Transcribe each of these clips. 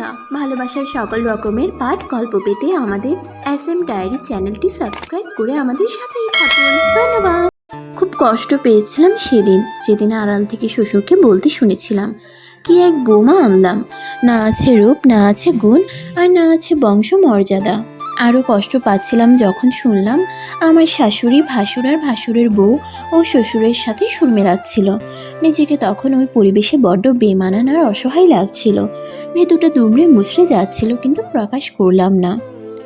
বন্ধুরা, ভালোবাসার সকল রকমের পাঠ, গল্প পেতে আমাদের এস এম ডায়েরি চ্যানেলটি সাবস্ক্রাইব করে আমাদের সাথেই থাকুন। ধন্যবাদ। খুব কষ্ট পেয়েছিলাম সেদিন, যেদিন আড়াল থেকে শ্বশুরকে বলতে শুনেছিলাম, কি এক বোমা আনলাম, না আছে রূপ, না আছে গুণ, আর না আছে বংশ মর্যাদা আরও কষ্ট পাচ্ছিলাম যখন শুনলাম আমার শাশুড়ি ভাসুর আর ভাসুরের বউ ও শ্বশুরের সাথে সুর মেলাচ্ছিল। নিজেকে তখন ওই পরিবেশে বড্ড বেমানান আর অসহায় লাগছিল। ভেতরটা দুমড়ে মুছড়ে যাচ্ছিল কিন্তু প্রকাশ করলাম না।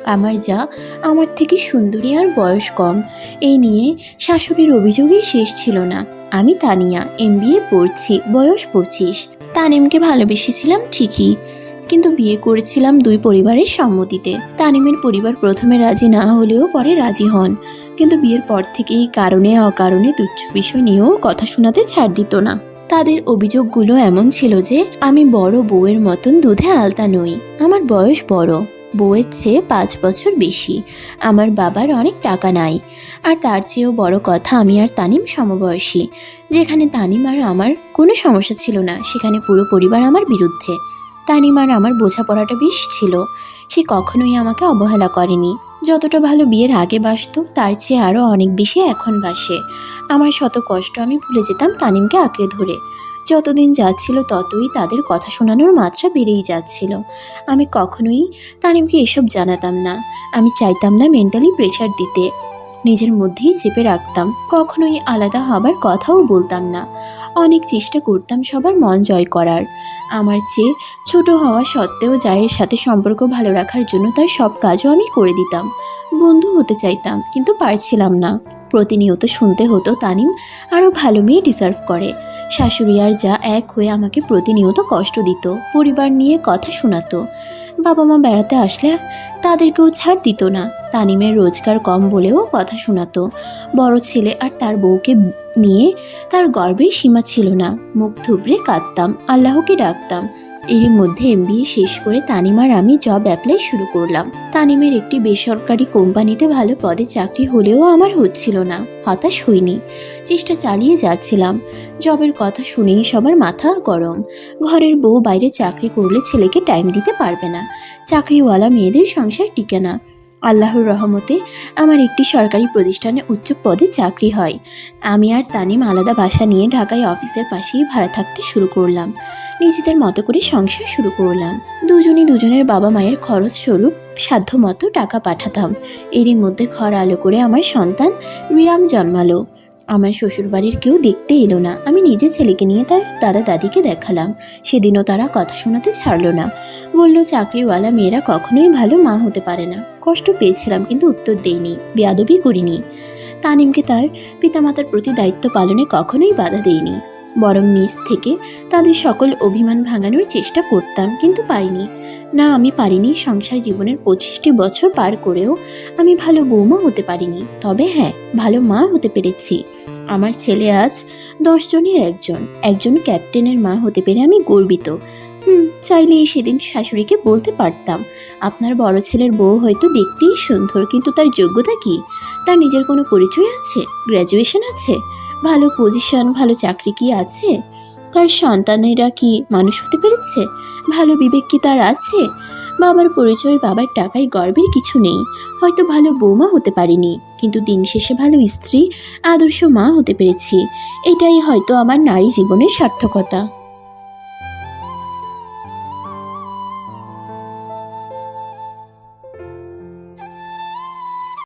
আমার যা, আমার থেকে সুন্দরী আর বয়স কম। এই নিয়ে শাশুড়ির অভিযোগই শেষ ছিল না। আমি তানিয়া, এম পড়ছি, বয়স পঁচিশ। তানিমকে ভালোবেসেছিলাম ঠিকই। কিন্তু বিয়ে করেছিলাম দুই পরিবারের সম্মতিতে। তানিমের পরিবার প্রথমে রাজি না হলেও পরে রাজি হন। কিন্তু বিয়ের পর থেকেই কারণে অকারণে তুচ্ছ বিষয় নিয়েও কথা শোনাতে ছাড় দিত না। তাদের অভিযোগগুলো এমন ছিল যে, আমি বড় বউয়ের মতন দুধে আলতা নই। আমার বয়স বড়। বউয়ের চেয়ে পাঁচ বছর বেশি। আমার বাবার অনেক টাকা নাই। আর তার চেয়েও বড় কথা, আমি আর তানিম সমবয়সী। যেখানে তানিম আর আমার কোনো সমস্যা ছিল না, সেখানে পুরো পরিবার আমার বিরুদ্ধে। তানিম আর আমার বোঝাপড়াটা বেশ ছিল। সে কখনোই আমাকে অবহেলা করেনি। যতটা ভালো বিয়ের আগে বাসতো, তার চেয়ে আরও অনেক বেশি এখন বাসে। আমার শত কষ্ট, আমি ভুলে যেতাম তানিমকে আঁকড়ে ধরে। যতদিন যাচ্ছিল ততই তাদের কথা শোনানোর মাত্রা বেড়েই যাচ্ছিল। আমি কখনোই তানিমকে এসব জানাতাম না। আমি চাইতাম না মেন্টালি প্রেশার দিতে। নিজের মধ্যেই চেপে রাখতাম। কখনোই আলাদা হবার কথাও বলতাম না। অনেক চেষ্টা করতাম সবার মন জয় করার। আমার চেয়ে ছোট হওয়া সত্ত্বেও জায়ের সাথে সম্পর্ক ভালো রাখার জন্য তার সব কাজও আমি করে দিতাম। বন্ধু হতে চাইতাম, কিন্তু পারছিলাম না। প্রতিনিয়ত শুনতে হতো তানিম আরও ভালো মেয়ে ডিজার্ভ করে। শাশুড়ি আর যা এক হয়ে আমাকে প্রতিনিয়ত কষ্ট দিত, পরিবার নিয়ে কথা শোনাতো। বাবা মা বেড়াতে আসলে তাদেরকেও ছাড় দিত না, তানিমের রোজগার কম বলেও কথা শোনাতো। বড় ছেলে আর তার বউকে নিয়ে তার গর্বের সীমা ছিল না, মুখ থুবড়ে কাঁদতাম, আল্লাহকে ডাকতাম। এরই মধ্যে এমবিএ শেষ করে তানিমার আমি জব অ্যাপ্লাই শুরু করলাম। তানিমের একটি বেসরকারি কোম্পানিতে ভালো পদে চাকরি হলেও আমার হচ্ছিল না, হতাশ হইনি। চেষ্টা চালিয়ে যাচ্ছিলাম। জবের কথা শুনেই সবার মাথা গরম। ঘরের বউ বাইরে চাকরি করলে ছেলেকে টাইম দিতে পারবে না। চাকরিওয়ালা মেয়েদের সংসার টিকে না। আল্লাহর রহমতে আমার একটি সরকারি প্রতিষ্ঠানে উচ্চ পদে চাকরি হয়। আমি আর তানিম আলাদা বাসা নিয়ে ঢাকায় অফিসের পাশেই ভাড়া থাকতে শুরু করলাম। নিজেদের মতো করে সংসার শুরু করলাম। দুজনই দুজনের বাবা মায়ের খরচ স্বরূপ সাধ্য মতো টাকা পাঠাতাম। এরই মধ্যে ঘর আলো করে আমার সন্তান রিয়াম জন্মালো। আমার শ্বশুরবাড়ির কেউ দেখতে এলো না। আমি নিজে ছেলেকে নিয়ে তার দাদা দাদিকে দেখালাম। সেদিনও তারা কথা শোনাতে ছাড়লো না। বলল, চাকরিওয়ালা মেয়েরা কখনোই ভালো মা হতে পারে না। কষ্ট পেয়েছিলাম কিন্তু উত্তর দেইনি, বেয়াদবি করিনি। তানিমকে তার পিতামাতার প্রতি দায়িত্ব পালনে কখনোই বাধা দেইনি। বরং নিজ থেকে তাদের সকল অভিমান ভাঙানোর চেষ্টা করতাম, কিন্তু পারিনি। না, আমি পারিনি সংসার জীবনের পঁচিশটি বছর পার করেও আমি ভালো বৌমা হতে পারিনি। তবে হ্যাঁ ভালো মা হতে পেরেছি। আমার ছেলে আজ দশজনের একজন। একজন ক্যাপ্টেনের মা হতে পেরে আমি গর্বিত। হুম চাইলে সেদিন শাশুড়িকে বলতে পারতাম, আপনার বড় ছেলের বউ হয়তো দেখতেই সুন্দর, কিন্তু তার যোগ্যতা কি? তার নিজের কোনো পরিচয় আছে? গ্র্যাজুয়েশন আছে? ভালো পজিশন ভালো চাকরি কি আছে? তার সন্তানেরা কি মানুষ হতে পেরেছে? ভালো বিবেক কি তার আছে? বাবার পরিচয়, বাবার টাকায় গর্বের কিছু নেই। হয়তো ভালো বৌমা হতে পারিনি, কিন্তু দিন শেষে ভালো স্ত্রী, আদর্শ মা হতে পেরেছি। এটাই হয়তো আমার নারী জীবনের সার্থকতা।